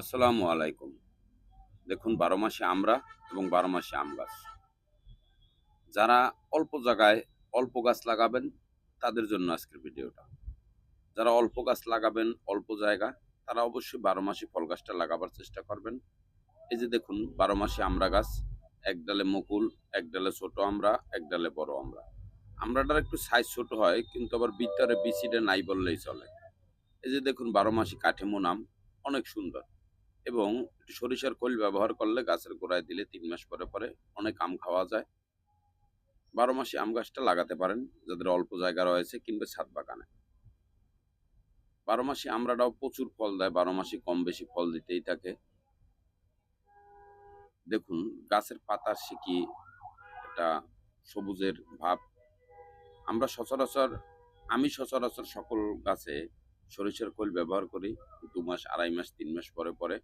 আসসালামু আলাইকুম। দেখুন, বারো মাসে আমরা এবং বারো মাসে আম গাছ। যারা অল্প জায়গায় অল্প গাছ লাগাবেন, তাদের জন্য আজকের ভিডিওটা। যারা অল্প গাছ লাগাবেন, অল্প জায়গা, তারা অবশ্যই বারো মাসে ফল গাছটা লাগাবার চেষ্টা করবেন। এই যে দেখুন, বারো মাসে আমরা গাছ, এক ডালে মুকুল, এক ডালে ছোট আমরা, এক ডালে বড় আমরা। আমরাটার একটু সাইজ ছোট হয়, কিন্তু আবার ভিতরে বিচিটা নাই বললেই চলে। এই যে দেখুন, বারো মাসে কাঠেমো নাম অনেক সুন্দর। এবং সরিষার খোল ব্যবহার করলে গাছের গোড়ায় দিলে তিন মাস পরে পরে অনেক আম খাওয়া যায়। বারো মাসে আম গাছটা লাগাতে পারেন, যাদের অল্প জায়গা রয়েছে কিংবা ছাদ বাগানে। বারো মাসে আমরাটাও প্রচুর ফল দেয়, বারো মাসে কম বেশি ফল দিতেই থাকে। দেখুন, গাছের পাতার শিকি এটা সবুজের ভাব। আমরা সচরাচর, আমি সচরাচর সকল গাছে সরিষার খোল ব্যবহার করি দু মাস, আড়াই মাস, তিন মাস পরে পরে।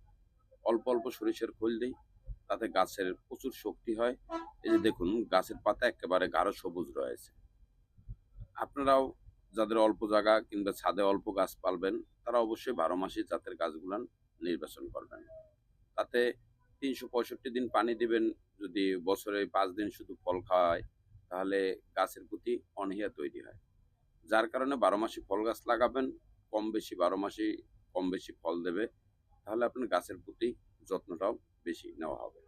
অল্প সরিষার খোল দিই, তাতে গাছের প্রচুর শক্তি হয়। এই যে দেখুন, গাছের পাতা একেবারে গাঢ় সবুজ রয়েছে। আপনারাও যাদের অল্প জায়গা কিংবা ছাদে অল্প গাছ পালবেন, তারা অবশ্যই বারো মাসে জাতের গাছগুলান নির্বাচন করবেন। তাতে তিনশো পঁয়ষট্টি দিন পানি দিবেন, যদি বছরে পাঁচ দিন শুধু ফল খাওয়ায়, তাহলে গাছের প্রতি অনীহা তৈরি হয়। যার কারণে বারো মাসে ফল গাছ লাগাবেন, কম বেশি বারো মাসে কম বেশি ফল দেবে, তাহলে আপনার গাছের প্রতি যত্নটাও বেশি নেওয়া হবে।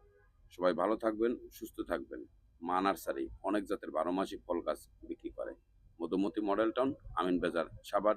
সবাই ভালো থাকবেন, সুস্থ থাকবেন। মা নার্সারি অনেক জাতের বারো মাসিক ফল গাছ বিক্রি করে। মধুমতি মডেল টাউন আমিন বাজার সাভার